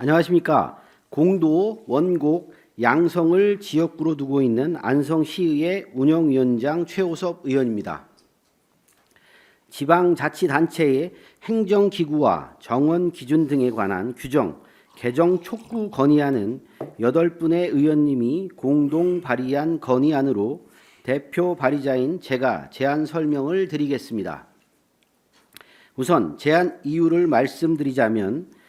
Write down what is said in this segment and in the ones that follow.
안녕하십니까. 공도, 원곡, 양성을 지역구로 두고 있는 안성시의회 운영위원장 최호섭 의원입니다. 지방자치단체의 행정기구와 정원 기준 등에 관한 규정, 개정 촉구 건의안은 8분의 의원님이 공동 발의한 건의안으로 대표 발의자인 제가 제안 설명을 드리겠습니다. 우선 제안 이유를 말씀드리자면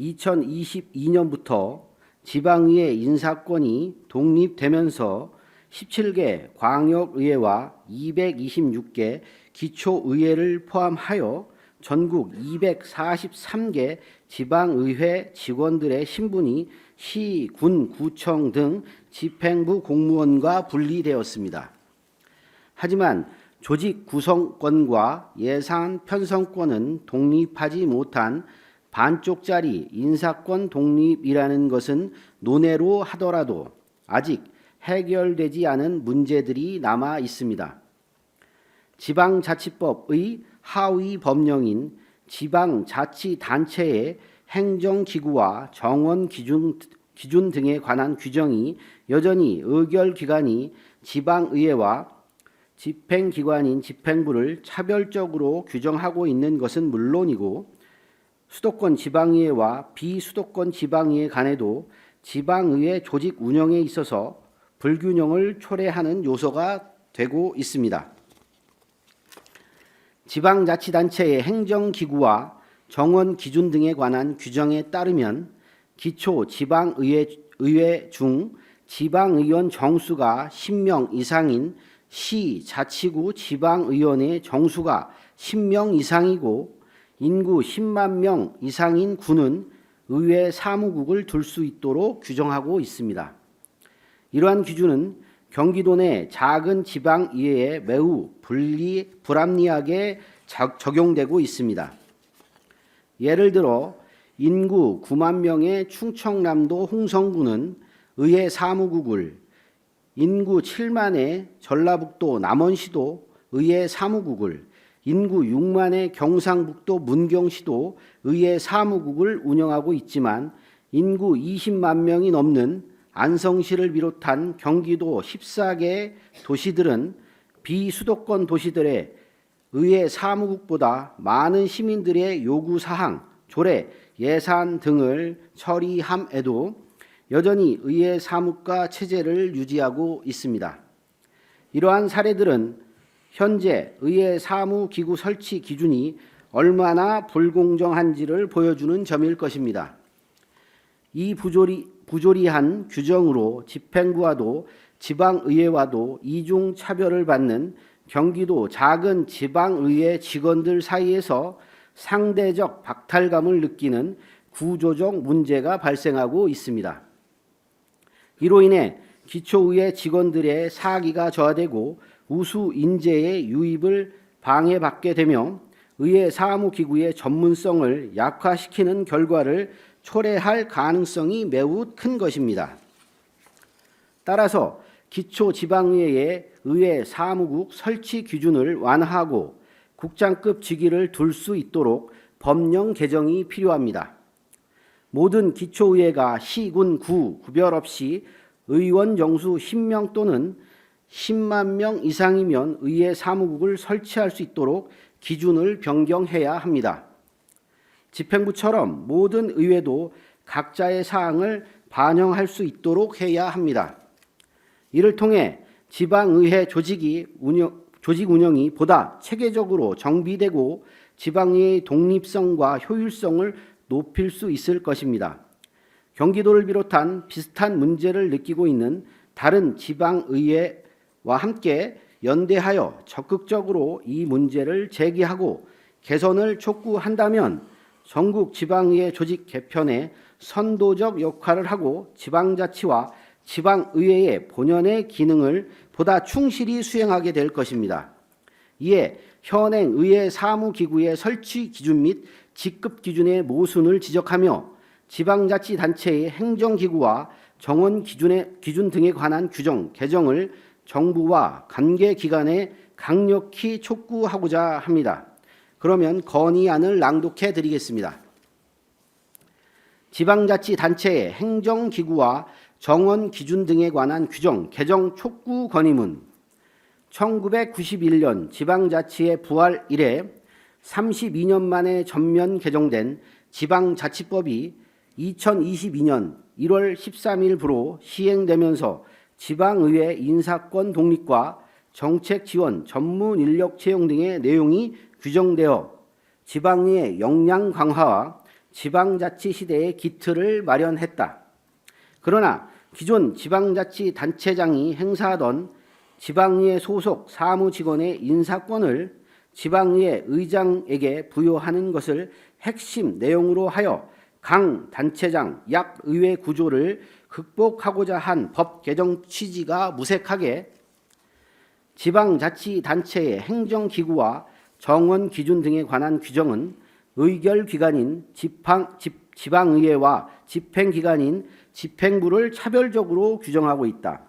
2022년부터 지방의회 인사권이 독립되면서 17개 광역의회와 226개 기초의회를 포함하여 전국 243개 지방의회 직원들의 신분이 시, 군, 구청 등 집행부 공무원과 분리되었습니다. 하지만 조직 구성권과 예산 편성권은 독립하지 못한 반쪽짜리 인사권 독립이라는 것은 논외로 하더라도 아직 해결되지 않은 문제들이 남아 있습니다. 지방자치법의 하위 법령인 지방자치단체의 행정기구와 정원 기준, 기준 등에 관한 규정이 여전히 의결기관이 지방의회와 집행기관인 집행부를 차별적으로 규정하고 있는 것은 물론이고 수도권 지방의회와 비수도권 지방의회 간에도 지방의회 조직 운영에 있어서 불균형을 초래하는 요소가 되고 있습니다. 지방자치단체의 행정기구와 정원 기준 등에 관한 규정에 따르면 기초 지방의회 의회 중 지방의원 정수가 10명 이상인 시, 자치구, 지방의원의 정수가 10명 이상이고 인구 10만 명 이상인 군은 의회 사무국을 둘 수 있도록 규정하고 있습니다. 이러한 기준은 경기도 내 작은 지방의회에 매우 불리, 불합리하게 적용되고 있습니다. 예를 들어 인구 9만 명의 충청남도 홍성군은 의회 사무국을 인구 7만의 전라북도 남원시도 의회 사무국을 인구 6만의 경상북도 문경시도 의회 사무국을 운영하고 있지만 인구 20만 명이 넘는 안성시를 비롯한 경기도 14개 도시들은 비수도권 도시들의 의회 사무국보다 많은 시민들의 요구 사항, 조례, 예산 등을 처리함에도 여전히 의회 사무과 체제를 유지하고 있습니다. 이러한 사례들은 현재 의회 사무기구 설치 기준이 얼마나 불공정한지를 보여주는 점일 것입니다. 이 부조리, 부조리한 규정으로 집행부와도 지방의회와도 이중 차별을 받는 경기도 작은 지방의회 직원들 사이에서 상대적 박탈감을 느끼는 구조적 문제가 발생하고 있습니다. 이로 인해 기초의회 직원들의 사기가 저하되고 우수 인재의 유입을 방해받게 되며 의회 사무기구의 전문성을 약화시키는 결과를 초래할 가능성이 매우 큰 것입니다. 따라서 기초 지방의회의 의회 사무국 설치 기준을 완화하고 국장급 직위를 둘 수 있도록 법령 개정이 필요합니다. 모든 기초의회가 시, 군, 구 구별 없이 의원 정수 10명 또는 10만 명 이상이면 의회 사무국을 설치할 수 있도록 기준을 변경해야 합니다. 집행부처럼 모든 의회도 각자의 사항을 반영할 수 있도록 해야 합니다. 이를 통해 지방의회 조직이 운영, 조직 운영이 보다 체계적으로 정비되고 지방의회의 독립성과 효율성을 높일 수 있을 것입니다. 경기도를 비롯한 비슷한 문제를 느끼고 있는 다른 지방의회와 함께 연대하여 적극적으로 이 문제를 제기하고 개선을 촉구한다면 전국 지방의회 조직 개편에 선도적 역할을 하고 지방자치와 지방의회의 본연의 기능을 보다 충실히 수행하게 될 것입니다. 이에 현행 의회 사무기구의 설치 기준 및 직급 기준의 모순을 지적하며 지방자치단체의 행정기구와 정원 기준의, 기준 등에 관한 규정 개정을 정부와 관계 기관에 강력히 촉구하고자 합니다. 그러면 건의안을 낭독해 드리겠습니다. 지방자치단체의 행정기구와 정원 기준 등에 관한 규정 개정 촉구 건의문 1991년 지방자치의 부활 이래 32년 만에 전면 개정된 지방자치법이 2022년 1월 13일부로 시행되면서 지방의회 인사권 독립과 정책 지원, 전문 인력 채용 등의 내용이 규정되어 지방의 역량 강화와 지방자치 시대의 기틀을 마련했다. 그러나 기존 지방자치 단체장이 행사하던 지방의회 소속 사무 직원의 인사권을 지방의회 의장에게 부여하는 것을 핵심 내용으로 하여 강 단체장 약 의회 구조를 극복하고자 한 법 개정 취지가 무색하게 지방자치단체의 행정기구와 정원 기준 등에 관한 규정은 의결 기관인 지방, 집, 지방의회와 집행기관인 집행부를 차별적으로 규정하고 있다.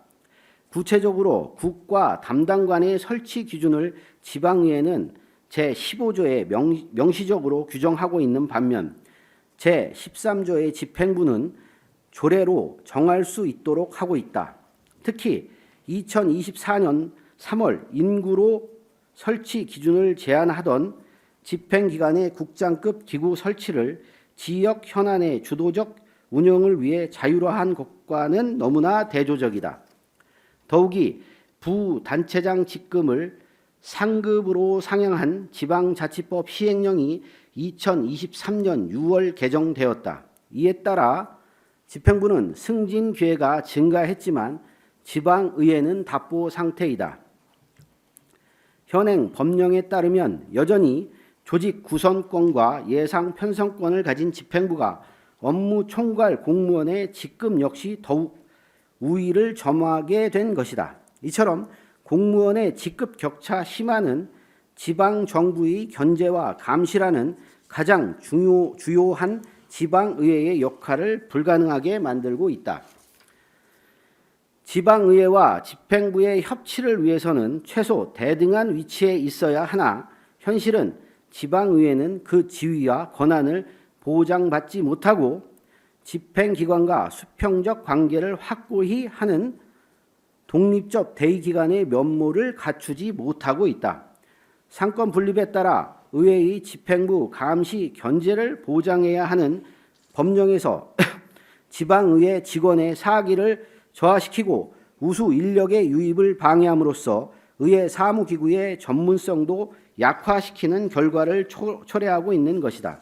구체적으로 국가 담당관의 설치 기준을 지방의회는 제15조에 명, 명시적으로 규정하고 있는 반면 제13조의 집행부는 조례로 정할 수 있도록 하고 있다. 특히 2024년 3월 인구로 설치 기준을 제한하던 집행기관의 국장급 기구 설치를 지역 현안의 주도적 운영을 위해 자유화한 것과는 너무나 대조적이다. 더욱이 부단체장 직급을 상급으로 상향한 지방자치법 시행령이 2023년 6월 개정되었다. 이에 따라 집행부는 승진 기회가 증가했지만 지방의회는 답보 상태이다. 현행 법령에 따르면 여전히 조직 구성권과 예상 편성권을 가진 집행부가 업무 총괄 공무원의 직급 역시 더욱 우위를 점하게 된 것이다. 이처럼 공무원의 직급 격차 심화는 지방 정부의 견제와 감시라는 가장 중요, 주요한 지방의회의 역할을 불가능하게 만들고 있다. 지방의회와 집행부의 협치를 위해서는 최소 대등한 위치에 있어야 하나 현실은 지방의회는 그 지위와 권한을 보장받지 못하고 집행기관과 수평적 관계를 확고히 하는 독립적 대의기관의 면모를 갖추지 못하고 있다. 상권 분립에 따라 의회의 집행부 감시 견제를 보장해야 하는 법령에서 지방의회 직원의 사기를 저하시키고 우수 인력의 유입을 방해함으로써 의회 사무기구의 전문성도 약화시키는 결과를 초래하고 있는 것이다.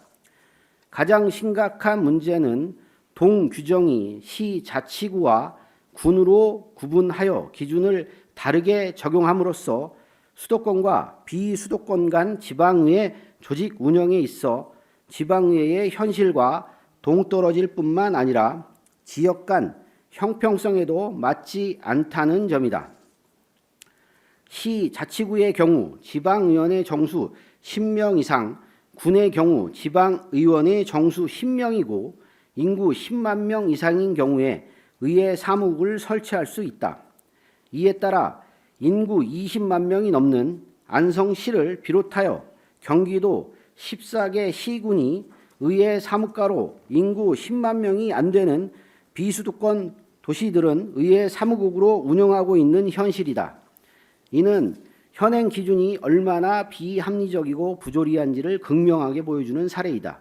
가장 심각한 문제는 동규정이 시 자치구와 군으로 구분하여 기준을 다르게 적용함으로써 수도권과 비수도권 간 지방의회 조직 운영에 있어 지방의회의 현실과 동떨어질 뿐만 아니라 지역 간 형평성에도 맞지 않다는 점이다. 시 자치구의 경우 지방의원의 정수 10명 이상, 군의 경우 지방의원의 정수 10명이고 인구 10만 명 이상인 경우에 의회 사무국을 설치할 수 있다. 이에 따라 인구 20만 명이 넘는 안성시를 비롯하여 경기도 14개 시군이 의회 사무과로 인구 10만 명이 안 되는 비수도권 도시들은 의회 사무국으로 운영하고 있는 현실이다. 이는 현행 기준이 얼마나 비합리적이고 부조리한지를 극명하게 보여주는 사례이다.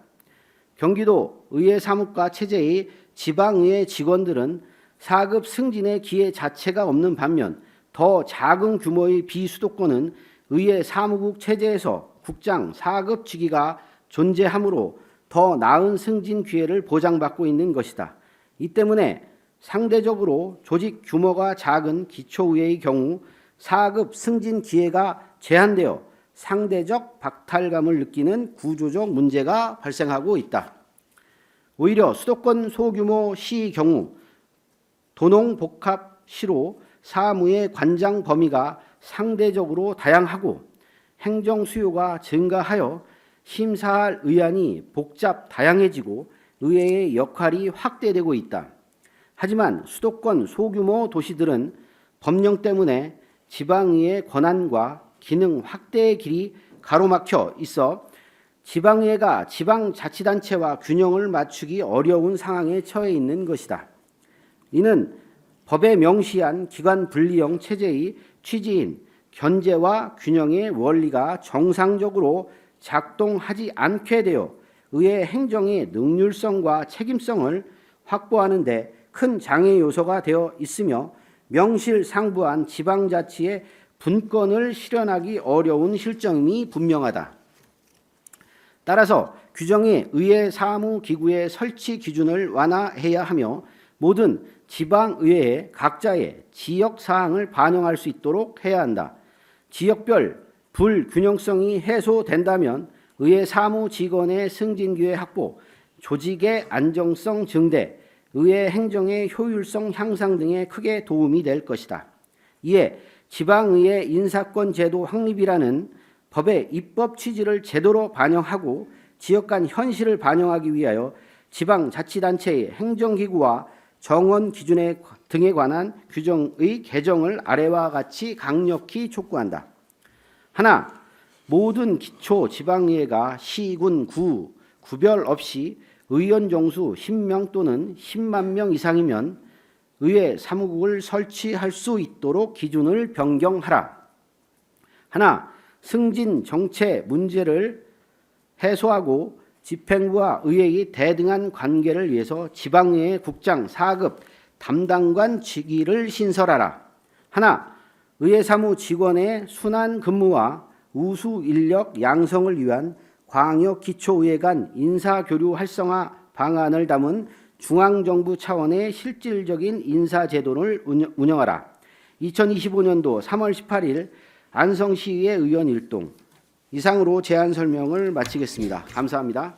경기도 의회 사무과 체제의 지방의회 직원들은 4급 승진의 기회 자체가 없는 반면 더 작은 규모의 비수도권은 의회 사무국 체제에서 국장 4급 직위가 존재하므로 더 나은 승진 기회를 보장받고 있는 것이다. 이 때문에 상대적으로 조직 규모가 작은 기초의회의 경우 4급 승진 기회가 제한되어 상대적 박탈감을 느끼는 구조적 문제가 발생하고 있다. 오히려 수도권 소규모 시 경우 도농복합시로 사무의 관장 범위가 상대적으로 다양하고 행정 수요가 증가하여 심사할 의안이 복잡 다양해지고 의회의 역할이 확대되고 있다. 하지만 수도권 소규모 도시들은 법령 때문에 지방의회 권한과 기능 확대의 길이 가로막혀 있어 지방의회가 지방자치단체와 균형을 맞추기 어려운 상황에 처해 있는 것이다. 이는 법에 명시한 기관 분리형 체제의 취지인 견제와 균형의 원리가 정상적으로 작동하지 않게 되어 의회 행정의 능률성과 책임성을 확보하는 데 큰 장애 요소가 되어 있으며 명실상부한 지방자치의 분권을 실현하기 어려운 실정이 분명하다. 따라서 규정의 의회 사무기구의 설치 기준을 완화해야 하며 모든 지방의회의 각자의 지역 사항을 반영할 수 있도록 해야 한다. 지역별 불균형성이 해소된다면 의회 사무 직원의 승진 기회 확보, 조직의 안정성 증대, 의회 행정의 효율성 향상 등에 크게 도움이 될 것이다. 이에 지방의회 인사권 제도 확립이라는 법의 입법 취지를 제대로 반영하고 지역 간 현실을 반영하기 위하여 지방자치단체의 행정기구와 정원 기준에 등에 관한 규정의 개정을 아래와 같이 강력히 촉구한다. 하나, 모든 기초 지방의회가 시, 군, 구 구별 없이 의원 정수 10명 또는 10만 명 이상이면 의회 사무국을 설치할 수 있도록 기준을 변경하라. 하나, 승진 정체 문제를 해소하고 집행부와 의회의 대등한 관계를 위해서 지방의회 국장 4급 담당관 직위를 신설하라. 하나, 의회 사무 직원의 순환 근무와 우수 인력 양성을 위한 광역 기초의회 간 인사 교류 활성화 방안을 담은 중앙정부 차원의 실질적인 인사 제도를 운영- 운영하라. 2025년도 3월 18일 안성시의회 의원 일동 이상으로 제안 설명을 마치겠습니다. 감사합니다.